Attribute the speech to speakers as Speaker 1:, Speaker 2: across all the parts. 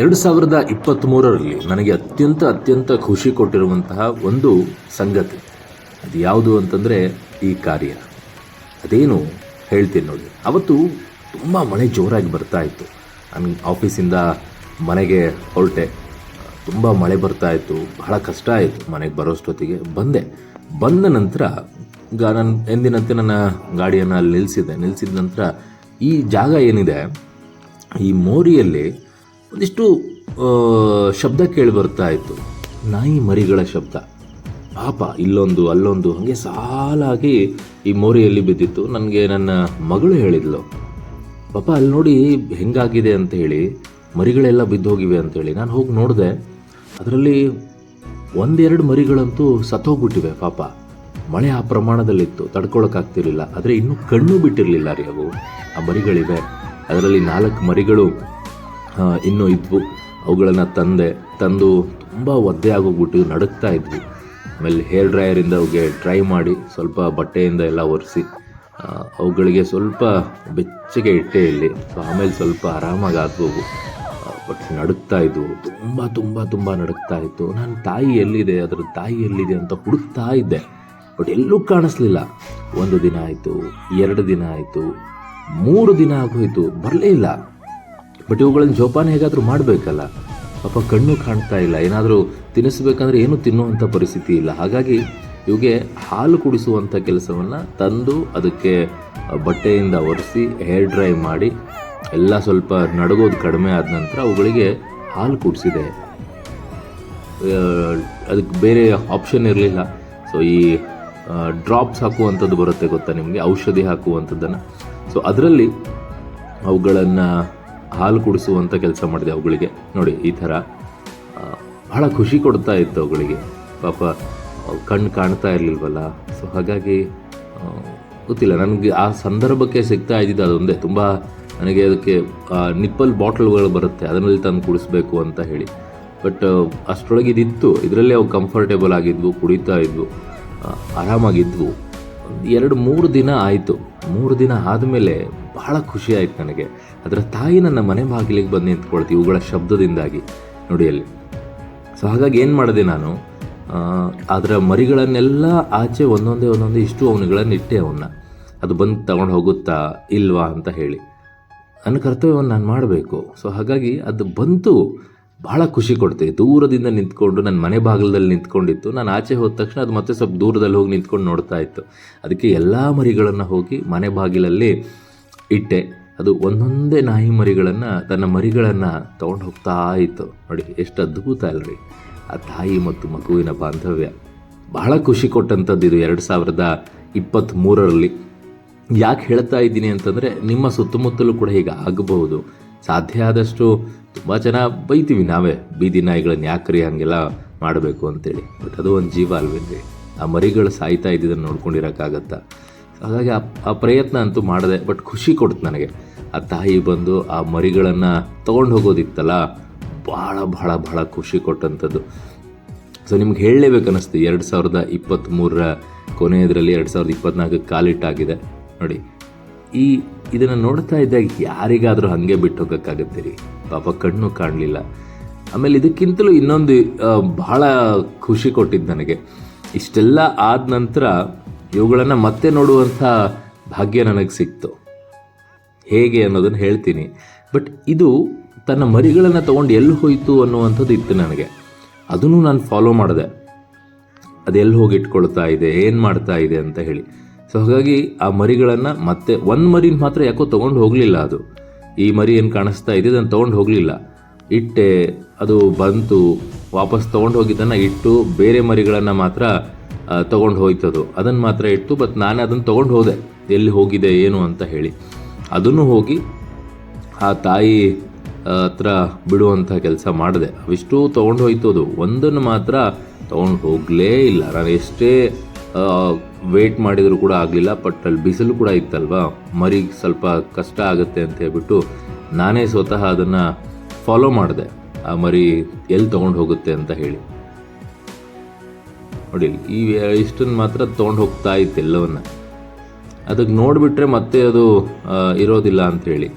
Speaker 1: ಎರಡು ಸಾವಿರದ ಇಪ್ಪತ್ತ್ಮೂರರಲ್ಲಿ ನನಗೆ ಅತ್ಯಂತ ಅತ್ಯಂತ ಖುಷಿ ಕೊಟ್ಟಿರುವಂತಹ ಒಂದು ಸಂಗತಿ. ಅದು ಯಾವುದು ಅಂತಂದರೆ ಈ ಕಾರ್ಯ. ಅದೇನು ಹೇಳ್ತೀನಿ ನೋಡಿ. ಅವತ್ತು ತುಂಬ ಮಳೆ ಜೋರಾಗಿ ಬರ್ತಾ ಇತ್ತು. ನಾನು ಆಫೀಸಿಂದ ಮನೆಗೆ ಹೊರಟೆ. ತುಂಬ ಮಳೆ ಬರ್ತಾ ಇತ್ತು. ಬಹಳ ಕಷ್ಟ ಆಯಿತು. ಮನೆಗೆ ಬರೋಷ್ಟೊತ್ತಿಗೆ ಬಂದೆ. ಬಂದ ನಂತರ ಗ ನಾನು ಎಂದಿನಂತೆ ನನ್ನ ಗಾಡಿಯನ್ನು ಅಲ್ಲಿ ನಿಲ್ಲಿಸಿದೆ ನಿಲ್ಲಿಸಿದ ನಂತರ ಈ ಜಾಗ ಏನಿದೆ, ಈ ಮೋರಿಯಲ್ಲಿ ಒಂದಿಷ್ಟು ಶಬ್ದ ಕೇಳಿ ಬರ್ತಾ ಇತ್ತು. ನಾಯಿ ಮರಿಗಳ ಶಬ್ದ. ಪಾಪ, ಇಲ್ಲೊಂದು, ಅಲ್ಲೊಂದು, ಹಾಗೆ ಸಾಲಾಗಿ ಈ ಮೋರಿಯಲ್ಲಿ ಬಿದ್ದಿತ್ತು. ನನಗೆ ನನ್ನ ಮಗಳು ಹೇಳಿದ್ಲು, ಪಾಪ, ಅಲ್ಲಿ ನೋಡಿ ಹೆಂಗಾಗಿದೆ ಅಂತ ಹೇಳಿ, ಮರಿಗಳೆಲ್ಲ ಬಿದ್ದೋಗಿವೆ ಅಂತ ಹೇಳಿ. ನಾನು ಹೋಗಿ ನೋಡಿದೆ. ಅದರಲ್ಲಿ ಒಂದೆರಡು ಮರಿಗಳಂತೂ ಸತ್ತೋಗ್ಬಿಟ್ಟಿವೆ, ಪಾಪ. ಮಳೆ ಆ ಪ್ರಮಾಣದಲ್ಲಿತ್ತು, ತಡ್ಕೊಳಕ್ಕಾಗ್ತಿರ್ಲಿಲ್ಲ. ಆದರೆ ಇನ್ನೂ ಕಣ್ಣು ಬಿಟ್ಟಿರಲಿಲ್ಲ ರೀ ಅವು. ಆ ಮರಿಗಳಿವೆ. ಅದರಲ್ಲಿ ನಾಲ್ಕು ಮರಿಗಳು ಇನ್ನೂ ಇದ್ವು. ಅವುಗಳನ್ನು ತಂದೆ, ತಂದು ತುಂಬ ಒದ್ದೆ ಆಗೋಗ್ಬಿಟ್ಟು ನಡುಕ್ತಾ ಇದ್ವಿ. ಆಮೇಲೆ ಹೇರ್ ಡ್ರೈಯರಿಂದ ಅವ್ಗೆ ಡ್ರೈ ಮಾಡಿ ಸ್ವಲ್ಪ ಬಟ್ಟೆಯಿಂದ ಎಲ್ಲ ಒರೆಸಿ ಅವುಗಳಿಗೆ ಸ್ವಲ್ಪ ಬೆಚ್ಚಗೆ ಇಟ್ಟೆ ಇಲ್ಲಿ. ಸೊ, ಆಮೇಲೆ ಸ್ವಲ್ಪ ಆರಾಮಾಗಿ ಆಗ್ಬೋದು. ಬಟ್ ನಡುಕ್ತಾ ಇದ್ವು. ತುಂಬ ತುಂಬ ತುಂಬ ನಡುಕ್ತಾ ಇತ್ತು. ನನ್ನ ತಾಯಿ ಎಲ್ಲಿದೆ, ಅದರ ತಾಯಿ ಎಲ್ಲಿದೆ ಅಂತ ಹುಡುಕ್ತಾ ಇದ್ದೆ. ಬಟ್ ಎಲ್ಲೂ ಕಾಣಿಸ್ಲಿಲ್ಲ. ಒಂದು ದಿನ ಆಯಿತು, ಎರಡು ದಿನ ಆಯಿತು, ಮೂರು ದಿನ ಆಗೋಯಿತು, ಬರಲೇ ಇಲ್ಲ. ಬಟ್ ಇವುಗಳನ್ನು ಜೋಪಾನ ಹೇಗಾದರೂ ಮಾಡಬೇಕಲ್ಲ? ಪಾಪ ಕಣ್ಣು ಕಾಣ್ತಾ ಇಲ್ಲ. ಏನಾದರೂ ತಿನ್ನಿಸ್ಬೇಕಂದ್ರೆ ಏನು ತಿನ್ನುವಂಥ ಪರಿಸ್ಥಿತಿ ಇಲ್ಲ. ಹಾಗಾಗಿ ಇವಿಗೆ ಹಾಲು ಕುಡಿಸುವಂಥ ಕೆಲಸವನ್ನು ತಂದು ಅದಕ್ಕೆ ಬಟ್ಟೆಯಿಂದ ಒರೆಸಿ ಹೇರ್ ಡ್ರೈ ಮಾಡಿ, ಎಲ್ಲ ಸ್ವಲ್ಪ ನಡಗೋದು ಕಡಿಮೆ ಆದ ನಂತರ ಅವುಗಳಿಗೆ ಹಾಲು ಕುಡಿಸಿದೆ. ಅದಕ್ಕೆ ಬೇರೆ ಆಪ್ಷನ್ ಇರಲಿಲ್ಲ. ಸೊ ಈ ಡ್ರಾಪ್ಸ್ ಹಾಕುವಂಥದ್ದು ಬರುತ್ತೆ ಗೊತ್ತಾ ನಿಮಗೆ? ಔಷಧಿ ಹಾಕುವಂಥದ್ದನ್ನು. ಸೊ ಅದರಲ್ಲಿ ಅವುಗಳನ್ನು ಹಾಲು ಕುಡಿಸುವಂಥ ಕೆಲಸ ಮಾಡಿದೆ ಅವುಗಳಿಗೆ. ನೋಡಿ, ಈ ಥರ ಬಹಳ ಖುಷಿ ಕೊಡ್ತಾ ಇತ್ತು ಅವುಗಳಿಗೆ. ಪಾಪ ಕಣ್ಣು ಕಾಣ್ತಾ ಇರಲಿಲ್ವಲ್ಲ? ಸೊ ಹಾಗಾಗಿ ಗೊತ್ತಿಲ್ಲ. ನನಗೆ ಆ ಸಂದರ್ಭಕ್ಕೆ ಸಿಗ್ತಾ ಇದ್ದಿದ್ದು ಅದೊಂದೇ. ತುಂಬ ನನಗೆ ಅದಕ್ಕೆ ನಿಪ್ಪಲ್ ಬಾಟ್ಲ್ಗಳು ಬರುತ್ತೆ. ಅದರಲ್ಲಿ ತಂದು ಕುಡಿಸ್ಬೇಕು ಅಂತ ಹೇಳಿ. ಬಟ್ ಅಷ್ಟರೊಳಗೆ ಇದಿತ್ತು. ಇದರಲ್ಲಿ ಅವು ಕಂಫರ್ಟೇಬಲ್ ಆಗಿದ್ವು, ಕುಡಿತಾ ಇದ್ವು ಆರಾಮಾಗಿದ್ವು. ಎರಡು, ಮೂರು ದಿನ ಆಯಿತು. ಮೂರು ದಿನ ಆದಮೇಲೆ ಬಹಳ ಖುಷಿ ಆಯಿತು ನನಗೆ. ಅದರ ತಾಯಿ ನನ್ನ ಮನೆ ಬಾಗಿಲಿಗೆ ಬಂದು ನಿಂತ್ಕೊಳ್ತೀವಿ ಇವುಗಳ ಶಬ್ದದಿಂದಾಗಿ. ನೋಡಿ ಅಲ್ಲಿ. ಸೊ ಹಾಗಾಗಿ ಏನು ಮಾಡಿದೆ ನಾನು? ಅದರ ಮರಿಗಳನ್ನೆಲ್ಲ ಆಚೆ ಒಂದೊಂದೇ ಒಂದೊಂದೇ ಇಷ್ಟು ಅವನುಗಳನ್ನು ಇಟ್ಟೆ ಅವನ್ನ. ಅದು ಬಂದು ತಗೊಂಡು ಹೋಗುತ್ತಾ ಇಲ್ವಾ ಅಂತ ಹೇಳಿ. ನನ್ನ ಕರ್ತವ್ಯವನ್ನು ನಾನು ಮಾಡಬೇಕು. ಸೊ ಹಾಗಾಗಿ ಅದು ಬಂತು. ಭಾಳ ಖುಷಿ ಕೊಡ್ತೇವೆ ದೂರದಿಂದ ನಿಂತ್ಕೊಂಡು ನನ್ನ ಮನೆ ಬಾಗಿಲದಲ್ಲಿ ನಿಂತ್ಕೊಂಡಿತ್ತು. ನಾನು ಆಚೆ ಹೋದ ತಕ್ಷಣ ಅದು ಮತ್ತೆ ಸ್ವಲ್ಪ ದೂರದಲ್ಲಿ ಹೋಗಿ ನಿಂತ್ಕೊಂಡು ನೋಡ್ತಾ ಇತ್ತು. ಅದಕ್ಕೆ ಎಲ್ಲ ಮರಿಗಳನ್ನು ಹೋಗಿ ಮನೆ ಬಾಗಿಲಲ್ಲಿ ಇಟ್ಟೆ. ಅದು ಒಂದೊಂದೇ ನಾಯಿ ಮರಿಗಳನ್ನು ತನ್ನ ಮರಿಗಳನ್ನು ತೊಗೊಂಡು ಹೋಗ್ತಾ ಇತ್ತು. ನೋಡಿ, ಎಷ್ಟು ಅದ್ಭುತ ಅಲ್ರಿ. ಆ ತಾಯಿ ಮತ್ತು ಮಗುವಿನ ಬಾಂಧವ್ಯ. ಬಹಳ ಖುಷಿ ಕೊಟ್ಟಂಥದ್ದು ಇದು ಎರಡು ಸಾವಿರದ ಇಪ್ಪತ್ತ್ಮೂರರಲ್ಲಿ ಯಾಕೆ ಹೇಳ್ತಾ ಇದ್ದೀನಿ ಅಂತಂದರೆ, ನಿಮ್ಮ ಸುತ್ತಮುತ್ತಲೂ ಕೂಡ ಹೀಗೆ ಆಗಬಹುದು. ಸಾಧ್ಯ ಆದಷ್ಟು ತುಂಬ ಜನ ಬೈತೀವಿ ನಾವೇ, ಬೀದಿ ನಾಯಿಗಳನ್ನ ಯಾಕ್ರಿ ಹಾಗೆಲ್ಲ ಮಾಡಬೇಕು ಅಂತೇಳಿ. ಬಟ್ ಅದು ಒಂದು ಜೀವ ಅಲ್ವೇನ್ರಿ? ಆ ಮರಿಗಳು ಸಾಯ್ತಾ ಇದ್ದಿದ್ದನ್ನು ನೋಡ್ಕೊಂಡಿರೋಕ್ಕಾಗತ್ತಾ? ಹಾಗಾಗಿ ಆ ಪ್ರಯತ್ನ ಅಂತೂ ಮಾಡಿದೆ ಬಟ್ ಖುಷಿ ಕೊಡ್ತು ನನಗೆ. ಆ ತಾಯಿ ಬಂದು ಆ ಮರಿಗಳನ್ನು ತೊಗೊಂಡು ಹೋಗೋದಿತ್ತಲ್ಲ, ಭಾಳ ಭಾಳ ಭಾಳ ಖುಷಿ ಕೊಟ್ಟಂಥದ್ದು. ಸೊ ನಿಮ್ಗೆ ಹೇಳಲೇಬೇಕು ಅನ್ನಿಸ್ತು ಎರಡು ಸಾವಿರದ ಇಪ್ಪತ್ತ್ಮೂರರ ಕೊನೆಯದರಲ್ಲಿ ಎರಡು ಸಾವಿರದ ಇಪ್ಪತ್ನಾಲ್ಕು ಕಾಲಿಟ್ಟಾಗಿದೆ ನೋಡಿ, ಈ ಇದನ್ನು ನೋಡ್ತಾ ಇದ್ದಾಗ ಯಾರಿಗಾದರೂ ಹಾಗೆ ಬಿಟ್ಟು ಹೋಗೋಕ್ಕಾಗತ್ತೆ ರೀ ಪಾಪ ಕಣ್ಣು ಕಾಣಲಿಲ್ಲ. ಆಮೇಲೆ ಇದಕ್ಕಿಂತಲೂ ಇನ್ನೊಂದು ಭಾಳ ಖುಷಿ ಕೊಟ್ಟಿದ್ದು ನನಗೆ. ಇಷ್ಟೆಲ್ಲ ಆದ ನಂತರ ಇವುಗಳನ್ನು ಮತ್ತೆ ನೋಡುವಂಥ ಭಾಗ್ಯ ನನಗೆ ಸಿಕ್ತು. ಹೇಗೆ ಅನ್ನೋದನ್ನು ಹೇಳ್ತೀನಿ. ಬಟ್ ಇದು ತನ್ನ ಮರಿಗಳನ್ನು ತಗೊಂಡು ಎಲ್ಲಿ ಹೋಯಿತು ಅನ್ನುವಂಥದ್ದು ಇತ್ತು ನನಗೆ. ಅದನ್ನು ನಾನು ಫಾಲೋ ಮಾಡಿದೆ. ಅದೆಲ್ಲಿ ಹೋಗಿ ಇಟ್ಕೊಳ್ತಾ ಇದೆ, ಏನು ಮಾಡ್ತಾ ಇದೆ ಅಂತ ಹೇಳಿ. ಸೊ ಹಾಗಾಗಿ ಆ ಮರಿಗಳನ್ನು ಮತ್ತೆ ಒಂದು ಮರಿನ ಮಾತ್ರ ಯಾಕೋ ತೊಗೊಂಡು ಹೋಗಲಿಲ್ಲ ಅದು. ಈ ಮರಿ ಏನು ಕಾಣಿಸ್ತಾ ಇದೆ, ಅದನ್ನು ತೊಗೊಂಡು ಹೋಗಲಿಲ್ಲ. ಇಟ್ಟೆ, ಅದು ಬಂತು, ವಾಪಸ್ ತೊಗೊಂಡು ಹೋಗಿದ್ದನ್ನು ಇಟ್ಟು ಬೇರೆ ಮರಿಗಳನ್ನು ಮಾತ್ರ ತೊಗೊಂಡು ಹೋಯ್ತದು. ಅದನ್ನು ಮಾತ್ರ ಇಟ್ಟು ಬಟ್ ನಾನು ಅದನ್ನು ತೊಗೊಂಡು ಹೋದೆ. ಎಲ್ಲಿ ಹೋಗಿದೆ, ಏನು ಅಂತ ಹೇಳಿ. ಅದನ್ನು ಹೋಗಿ ಆ ತಾಯಿ ಹತ್ರ ಬಿಡುವಂಥ ಕೆಲಸ ಮಾಡಿದೆ. ಅವಿಷ್ಟು ತೊಗೊಂಡು ಹೋಯ್ತದು. ಒಂದನ್ನು ಮಾತ್ರ ತೊಗೊಂಡು ಹೋಗಲೇ ಇಲ್ಲ. ನಾನು ಎಷ್ಟೇ ವೇಟ್ ಮಾಡಿದರೂ ಕೂಡ ಆಗಲಿಲ್ಲ. ಬಟ್ ಅಲ್ಲಿ ಬಿಸಿಲು ಕೂಡ ಇತ್ತಲ್ವಾ? ಮರಿಗೆ ಸ್ವಲ್ಪ ಕಷ್ಟ ಆಗುತ್ತೆ ಅಂತ ಹೇಳ್ಬಿಟ್ಟು ನಾನೇ ಸ್ವತಃ ಅದನ್ನು ಫಾಲೋ ಮಾಡಿದೆ. ಆ ಮರಿ ಎಲ್ಲಿ ತೊಗೊಂಡು ಹೋಗುತ್ತೆ ಅಂತ ಹೇಳಿ. ನೋಡಿ, ಈ ಇಷ್ಟನ್ನು ಮಾತ್ರ ತೊಗೊಂಡು ಹೋಗ್ತಾ ಇತ್ತು ಎಲ್ಲವನ್ನ ಅದಕ್ಕೆ ನೋಡಿಬಿಟ್ರೆ ಮತ್ತೆ ಅದು ಇರೋದಿಲ್ಲ ಅಂಥೇಳಿ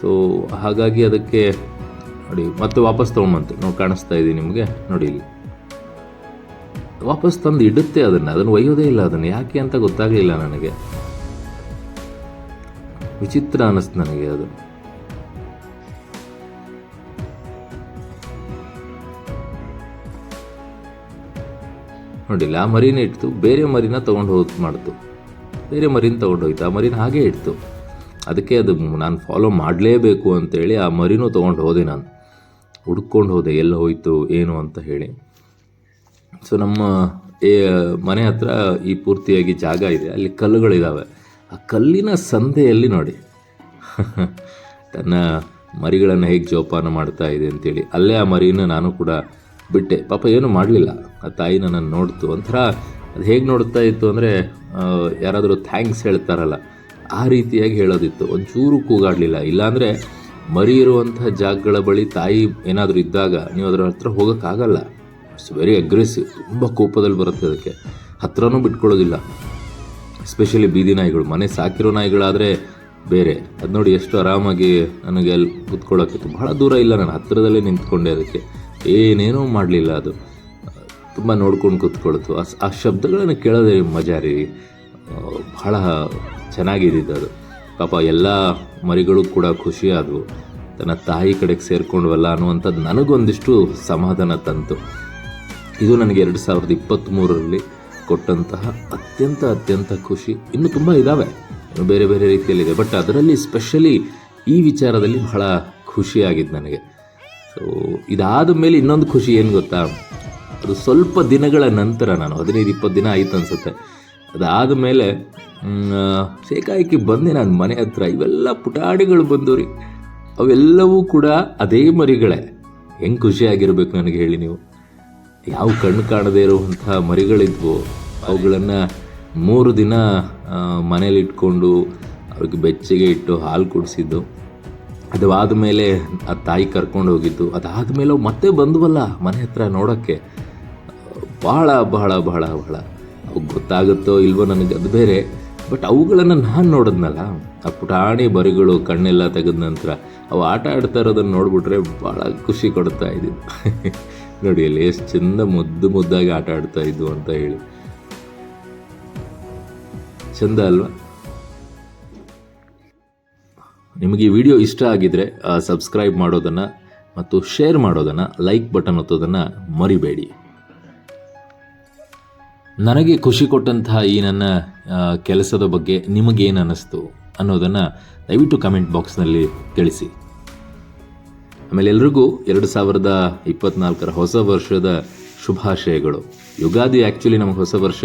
Speaker 1: ಸೊ ಹಾಗಾಗಿ ಅದಕ್ಕೆ ನೋಡಿ, ಮತ್ತೆ ವಾಪಸ್ ತೊಗೊಂಬಂತು. ನಾವು ಕಾಣಿಸ್ತಾ ಇದ್ದೀವಿ ನಿಮಗೆ. ನೋಡಿ ಇಲ್ಲಿ. ವಾಪಸ್ ತಂದು ಇಡುತ್ತೆ ಅದನ್ನು. ಅದನ್ನು ಒಯ್ಯೋದೇ ಇಲ್ಲ ಅದನ್ನು. ಯಾಕೆ ಅಂತ ಗೊತ್ತಾಗಲಿಲ್ಲ ನನಗೆ. ವಿಚಿತ್ರ ಅನ್ನಿಸ್ತು ನನಗೆ ಅದು. ನೋಡಿಲ್ಲ, ಆ ಮರಿನ ಇಡ್ತು. ಬೇರೆ ಮರಿನ ತೊಗೊಂಡು ಹೋದ್ ಮಾಡ್ತು. ಬೇರೆ ಮರಿನ ತೊಗೊಂಡು ಹೋಯ್ತು, ಆ ಮರಿನ ಹಾಗೆ ಇಡ್ತು. ಅದಕ್ಕೆ ಅದು ನಾನು ಫಾಲೋ ಮಾಡಲೇಬೇಕು ಅಂತೇಳಿ ಆ ಮರಿನೂ ತೊಗೊಂಡು ಹೋದೆ ನಾನು. ಹುಡ್ಕೊಂಡು ಹೋದೆ, ಎಲ್ಲ ಹೋಯ್ತು, ಏನು ಅಂತ ಹೇಳಿ. ಸೊ ನಮ್ಮ, ಏ, ಮನೆ ಹತ್ರ ಈ ಪೂರ್ತಿಯಾಗಿ ಜಾಗ ಇದೆ, ಅಲ್ಲಿ ಕಲ್ಲುಗಳಿದ್ದಾವೆ ಆ ಕಲ್ಲಿನ ಸಂದೆಯಲ್ಲಿ ನೋಡಿ. ತನ್ನ ಮರಿಗಳನ್ನು ಹೇಗೆ ಜೋಪಾನ ಮಾಡ್ತಾ ಇದೆ ಅಂತೇಳಿ. ಅಲ್ಲೇ ಆ ಮರಿನ ನಾನು ಕೂಡ ಬಿಟ್ಟೆ. ಪಾಪ ಏನೂ ಮಾಡಲಿಲ್ಲ. ಆ ತಾಯಿ ನನ್ನನ್ನು ನೋಡ್ತು. ಒಂಥರ ಅದು ಹೇಗೆ ನೋಡ್ತಾ ಇತ್ತು ಅಂದರೆ ಯಾರಾದರೂ ಥ್ಯಾಂಕ್ಸ್ ಹೇಳ್ತಾರಲ್ಲ, ಆ ರೀತಿಯಾಗಿ ಹೇಳೋದಿತ್ತು. ಒಂಚೂರು ಕೂಗಾಡಲಿಲ್ಲ. ಇಲ್ಲಾಂದರೆ ಮರಿ ಇರುವಂಥ ಜಾಗಗಳ ಬಳಿ ತಾಯಿ ಏನಾದರೂ ಇದ್ದಾಗ ನೀವು ಅದರ ಹತ್ರ ಹೋಗೋಕ್ಕಾಗಲ್ಲ. ಇಟ್ಸ್ ವೆರಿ ಅಗ್ರೆಸಿವ್ ತುಂಬ ಕೋಪದಲ್ಲಿ ಬರುತ್ತೆ ಅದಕ್ಕೆ. ಹತ್ರನೂ ಬಿಟ್ಕೊಳ್ಳೋದಿಲ್ಲ. ಎಸ್ಪೆಷಲಿ ಬೀದಿ ನಾಯಿಗಳು. ಮನೆ ಸಾಕಿರೋ ನಾಯಿಗಳಾದರೆ ಬೇರೆ. ಅದು ನೋಡಿ ಎಷ್ಟು ಆರಾಮಾಗಿ ನನಗೆ ಅಲ್ಲಿ ಕುತ್ಕೊಳ್ಳೋಕ್ಕಿತ್ತು ಭಾಳ ದೂರ ಇಲ್ಲ. ನಾನು ಹತ್ತಿರದಲ್ಲೇ ನಿಂತ್ಕೊಂಡೆ ಅದಕ್ಕೆ. ಏನೇನೂ ಮಾಡಲಿಲ್ಲ ಅದು. ತುಂಬ ನೋಡ್ಕೊಂಡು ಕೂತ್ಕೊಳ್ತು. ಆ ಆ ಶಬ್ದಗಳನ್ನು ಕೇಳೋದೇ ಮಜಾ ರೀ ಬಹಳ ಚೆನ್ನಾಗಿದ್ದಿದ್ದು ಅದು. ಪಾಪ ಎಲ್ಲ ಮರಿಗಳು ಕೂಡ ಖುಷಿಯಾದವು. ತನ್ನ ತಾಯಿ ಕಡೆಗೆ ಸೇರಿಕೊಂಡ್ವಲ್ಲ ಅನ್ನುವಂಥದ್ದು ನನಗೊಂದಿಷ್ಟು ಸಮಾಧಾನ ತಂತು. ಇದು ನನಗೆ ಎರಡು ಸಾವಿರದ ಇಪ್ಪತ್ತ್ಮೂರರಲ್ಲಿ ಕೊಟ್ಟಂತಹ ಅತ್ಯಂತ ಅತ್ಯಂತ ಖುಷಿ. ಇನ್ನು ತುಂಬ ಇದ್ದಾವೆ ಬೇರೆ ಬೇರೆ ರೀತಿಯಲ್ಲಿದೆ. ಬಟ್ ಅದರಲ್ಲಿ ಸ್ಪೆಷಲಿ ಈ ವಿಚಾರದಲ್ಲಿ ಬಹಳ ಖುಷಿಯಾಗಿದ್ದು ನನಗೆ. ಸೊ ಇದಾದ ಮೇಲೆ ಇನ್ನೊಂದು ಖುಷಿ ಏನು ಗೊತ್ತಾ? ಅದು ಸ್ವಲ್ಪ ದಿನಗಳ ನಂತರ ನಾನು, ಹದಿನೈದು, ಇಪ್ಪತ್ತು ದಿನ ಆಯಿತು ಅನಿಸುತ್ತೆ. ಅದಾದ ಮೇಲೆ ಶೇಕಾಯಿಕೆ ಬಂದೆ ನಾನು ಮನೆ ಹತ್ರ. ಇವೆಲ್ಲ ಪುಟಾಣಿಗಳು ಬಂದವು ರೀ. ಅವೆಲ್ಲವೂ ಕೂಡ ಅದೇ ಮರಿಗಳೇ. ಹೆಂಗೆ ಖುಷಿಯಾಗಿರ್ಬೇಕು ನನಗೆ ಹೇಳಿ ನೀವು. ಯಾವ ಕಣ್ಣು ಕಾಣದೇ ಇರುವಂಥ ಮರಿಗಳಿದ್ವು. ಅವುಗಳನ್ನು ಮೂರು ದಿನ ಮನೇಲಿ ಇಟ್ಕೊಂಡು, ಅವ್ರಿಗೆ ಬೆಚ್ಚಗೆ ಇಟ್ಟು ಹಾಲು ಕುಡಿಸಿದ್ದು. ಅದಾದ ಮೇಲೆ ಆ ತಾಯಿ ಕರ್ಕೊಂಡು ಹೋಗಿದ್ದು. ಅದಾದ ಮೇಲೆ ಅವು ಮತ್ತೆ ಬಂದ್ವಲ್ಲ ಮನೆ ಹತ್ರ ನೋಡೋಕ್ಕೆ. ಬಹಳ ಬಹಳ ಬಹಳ ಬಹಳ. ಅವು ಗೊತ್ತಾಗುತ್ತೋ ಇಲ್ವೋ ನನಗೆ ಅದು ಬೇರೆ. ಬಟ್ ಅವುಗಳನ್ನು ನಾನು ನೋಡಿದ್ನಲ್ಲ, ಆ ಪುಟಾಣಿ ಬರಿಗಳು ಕಣ್ಣೆಲ್ಲ ತೆಗೆದ ನಂತರ ಅವು ಆಟ ಆಡ್ತಾ ಇರೋದನ್ನು ನೋಡಿಬಿಟ್ರೆ ಭಾಳ ಖುಷಿ ಕೊಡ್ತಾ ಇದ್ದಿದ್ದು. ನೋಡಿ ಅಲ್ಲಿ ಎಷ್ಟು ಚಂದ ಮುದ್ದು ಮುದ್ದಾಗಿ ಆಟ ಆಡ್ತಾ ಇದ್ವು ಅಂತ ಹೇಳಿ. ಚಂದ ಅಲ್ವಾ? ನಿಮಗೆ ಈ ವಿಡಿಯೋ ಇಷ್ಟ ಆಗಿದ್ದರೆ ಸಬ್ಸ್ಕ್ರೈಬ್ ಮಾಡೋದನ್ನು ಮತ್ತು ಶೇರ್ ಮಾಡೋದನ್ನು ಲೈಕ್ ಬಟನ್ ಒತ್ತೋದನ್ನು ಮರಿಬೇಡಿ. ನನಗೆ ಖುಷಿ ಕೊಟ್ಟಂತಹ ಈ ನನ್ನ ಕೆಲಸದ ಬಗ್ಗೆ ನಿಮಗೇನು ಅನ್ನಿಸ್ತು ಅನ್ನೋದನ್ನು ದಯವಿಟ್ಟು ಕಮೆಂಟ್ ಬಾಕ್ಸ್ನಲ್ಲಿ ತಿಳಿಸಿ. ಆಮೇಲೆ ಎಲ್ರಿಗೂ ಎರಡು ಸಾವಿರದ ಇಪ್ಪತ್ನಾಲ್ಕರ ಹೊಸ ವರ್ಷದ ಶುಭಾಶಯಗಳು. ಯುಗಾದಿ ಆ್ಯಕ್ಚುಲಿ ನಮಗೆ ಹೊಸ ವರ್ಷ.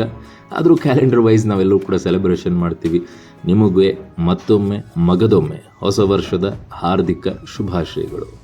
Speaker 1: ಆದರೂ ಕ್ಯಾಲೆಂಡರ್ ವೈಸ್ ನಾವೆಲ್ಲರೂ ಕೂಡ ಸೆಲೆಬ್ರೇಷನ್ ಮಾಡ್ತೀವಿ. ನಿಮಗೆ ಮತ್ತೊಮ್ಮೆ ಮಗದೊಮ್ಮೆ ಹೊಸ ವರ್ಷದ ಹಾರ್ದಿಕ ಶುಭಾಶಯಗಳು.